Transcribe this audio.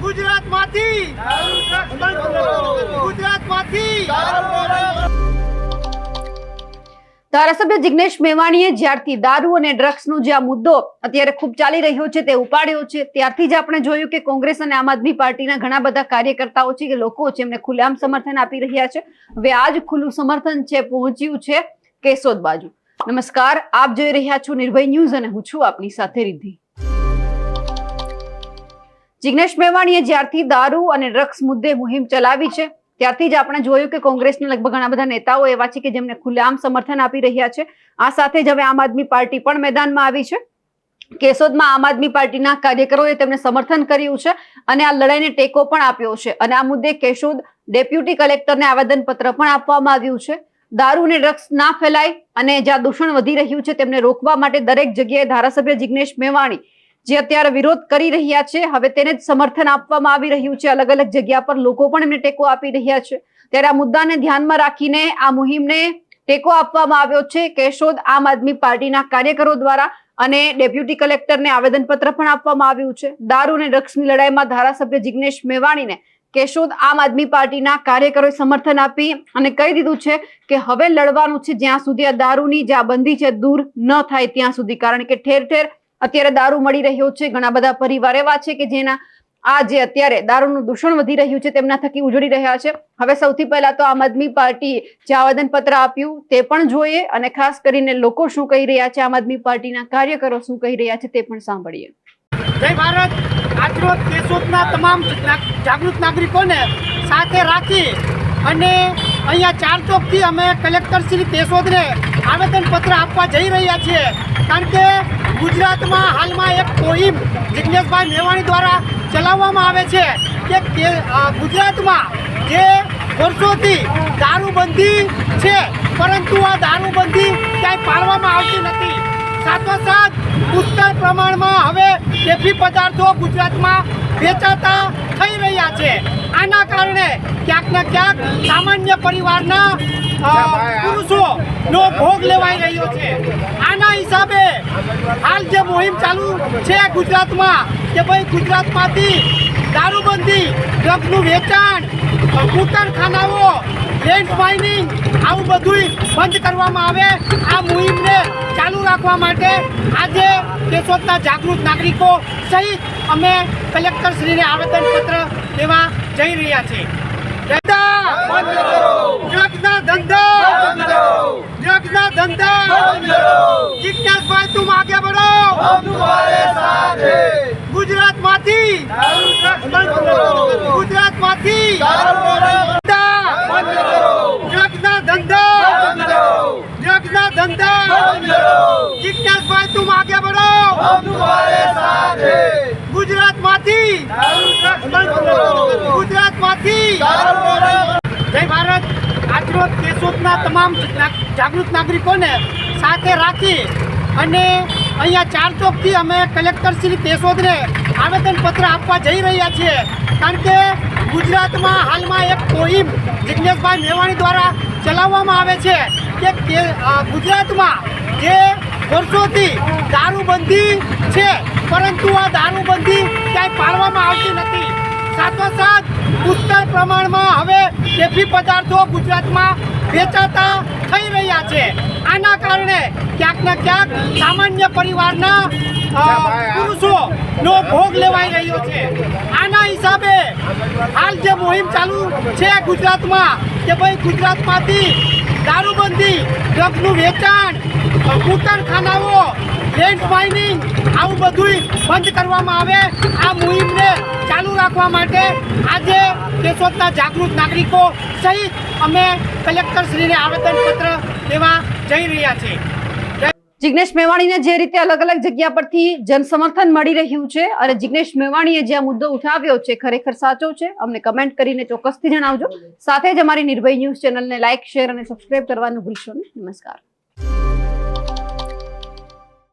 ગુજરાતમાંથી ગુજરાતમાંથી ધારાસભ્ય જિગ્નેશ મેવાણીએ જ્યારથી દારૂ અને ડ્રગ્સનો જે આ મુદ્દો અત્યારે ખૂબ ચાલી રહ્યો છે તે ઉપાડ્યો છે ત્યારથી જ આપણે જોયું કે કોંગ્રેસ અને આમ આદમી પાર્ટીના ઘણા બધા કાર્યકર્તાઓ છે કે લોકો છે એમને ખુલ્લામ સમર્થન આપી રહ્યા છે. હવે આ જ ખુલ્લું સમર્થન છે પહોંચ્યું છે કેશોદ બાજુ. નમસ્કાર આપ જોઈ રહ્યા છો નિર્ભય ન્યૂઝ અને હું છું આપની સાથે રિદ્ધિ. જિગ્નેશ મેવાણીએ જ્યારથી દારૂ અને ડ્રગ્સ મુદ્દે મુહિમ ચલાવી છે, ત્યારથી જ આપણે જોયું કે કોંગ્રેસના લગભગ ઘણા બધા નેતાઓ એવા છે કે જેમને ખુલ્લેઆમ સમર્થન આપી રહ્યા છે. આ સાથે જ હવે આમ આદમી પાર્ટી પણ મેદાનમાં આવી છે. કેશોદમાં આમ આદમી પાર્ટીના કાર્યકરોએ તેમને સમર્થન કર્યું છે અને આ લડાઈને ટેકો પણ આપ્યો છે. અને આ મુદ્દે કેશોદ ડેપ્યુટી કલેક્ટરને આવેદનપત્ર પણ આપવામાં આવ્યું છે. દારૂ અને ડ્રગ્સ ના ફેલાય અને જ્યાં દૂષણ વધી રહ્યું છે તેમને રોકવા માટે દરેક જગ્યાએ ધારાસભ્ય જિગ્નેશ મેવાણી જે અત્યારે વિરોધ કરી રહ્યા છે, હવે તેને જ સમર્થન આપવામાં આવી રહ્યું છે. અલગ અલગ જગ્યા પર લોકો પણ એમને ટેકો આપી રહ્યા છે. ત્યારે આ મુદ્દાને ધ્યાનમાં રાખીને આ મુહિમને ટેકો આપવામાં આવ્યો છે. કેશોદ આમ આદમી પાર્ટીના કાર્યકરો દ્વારા અને ડેપ્યુટી કલેક્ટરને આવેદનપત્ર પણ આપવામાં આવ્યું છે. દારૂ અને ડ્રગ્સની લડાઈમાં ધારાસભ્ય જિગ્નેશ મેવાણીને કેશોદ આમ આદમી પાર્ટીના કાર્યકરોએ સમર્થન આપી અને કહી દીધું છે કે હવે લડવાનું છે જ્યાં સુધી આ દારૂની જે આ બંધી છે, દૂર ન થાય ત્યાં સુધી. કારણ કે ઠેર ઠેર અત્યારે દારૂ મળી રહ્યો છે, ઘણા બધા પરિવાર એવા છે કે જેના આ જે અત્યારે દારૂનું દૂષણ વધી રહ્યું છે, તેમના થકી ઉજળી રહ્યા છે. હવે સૌથી પહેલા તો આમ આદમી પાર્ટી જે આવેદનપત્ર આપ્યું તે પણ જોઈએ અને ખાસ કરીને લોકો શું કહી રહ્યા છે, આમ આદમી પાર્ટીના કાર્યકરો શું કહી રહ્યા છે તે પણ સાંભળીએ. જય ભારત! આજરોજ કેશોદના તમામ જાગૃત નાગરિકોને સાથે રાખી અને અહીંયા ચાર ચોકથી અમે કલેક્ટર શ્રી કેશોદને આવેદનપત્ર આપવા જઈ રહ્યા છીએ. કારણ કે ગુજરાતમાં હાલમાં એક મોહિમ જિજ્ઞેશભાઈ મેવાણી દ્વારા ચલાવવામાં આવે છે કે ગુજરાતમાં જે વર્ષોથી દારૂબંધી છે, પરંતુ આ દારૂબંધી ક્યાંય પાળવામાં આવતી નથી. સાથોસાથ પુષ્કળ પ્રમાણમાં હવે કેફી પદાર્થો ગુજરાતમાં વેચાતા થઈ રહ્યા છે. આના કારણે ક્યાંક ને ક્યાંક સામાન્ય પરિવારના અ, પુરુષોનો ભોગ લેવાઈ રહ્યો છે. આના હિસાબે હાલ જે મુહિમ ચાલુ છે ગુજરાતમાં કે ભાઈ ગુજરાતમાંથી દારૂબંધી ડ્રગ્સનું વેચાણ કૂટરખાનાઓ લેન્ડ માઇનિંગ આવું બધું બંધ કરવામાં આવે. આ મુહિમને ચાલુ રાખવા માટે આજે કેશોદના જાગૃત નાગરિકો સહિત અમે કલેક્ટર શ્રીને આવેદનપત્ર દેવા જઈ રહ્યા છીએ. धंधा बंद करो! ड्रग ना धंधा! बंद करो! ड्रग ना धंधा! बंद करो! जिज्ञास भाई तुम आगे बढ़ो! हम तुम्हारे साथ हैं। गुजरात माथी गुजरात माथी धंधा बंद करो। ड्रग ना धंधा! बंद करो। ड्रग ना धंधा! बंद करो। जिज्ञास भाई तुम आगे बढ़ो! हम तुम्हारे साथ हैं। ગુજરાતમાંથી ગુજરાતમાંથી જય ભારત. આજરોજ કેશોદના તમામ જાગૃત નાગરિકોને સાથે રાખી અને અહીંયા ચાર ચોકથી અમે કલેક્ટર શ્રી કેશોદને આવેદનપત્ર આપવા જઈ રહ્યા છીએ. કારણ કે ગુજરાતમાં હાલમાં એક મોહિમ જિજ્ઞેશભાઈ મેવાણી દ્વારા ચલાવવામાં આવે છે કે ગુજરાતમાં જે વર્ષોથી દારૂબંધી છે પરંતુ આ દારૂબંધી ક્યાંય પાળવામાં આવતી નથી. સાથોસાથ પુષ્કળ પ્રમાણમાં હવે કેફી પદાર્થો ગુજરાતમાં વેચાતા થઈ રહ્યા છે. આના કારણે ક્યાંક ને ક્યાંક સામાન્ય પરિવારના પુરુષોનો ભોગ લેવાઈ રહ્યો છે. આના હિસાબે હાલ જે મોહિમ ચાલુ છે ગુજરાતમાં કે ભાઈ ગુજરાતમાંથી દારૂબંધી, ડ્રગનું વેચાણ ખાનાઓ લેન્ડ માઇનિંગ, આવું બધું બંધ કરવામાં આવે. આ મુહિમને ચાલુ રાખવા માટે આજે કેશોદના જાગૃત નાગરિકો સહિત અમે કલેક્ટર શ્રીને આવેદનપત્ર દેવા જઈ રહ્યા છીએ. જિગ્નેશ મેવાણીને જે રીતે અલગ અલગ જગ્યા પરથી જનસમર્થન મળી રહ્યું છે અને જિગ્નેશ મેવાણીએ જે આ મુદ્દો ઉઠાવ્યો છે, ખરેખર સાચો છે? અમને કમેન્ટ કરીને ચોક્કસથી જણાવજો. સાથે જ અમારી નિર્ભય ન્યૂઝ ચેનલને લાઇક શેર અને સબસ્ક્રાઇબ કરવાનું ભૂલશો નહીં. નમસ્કાર.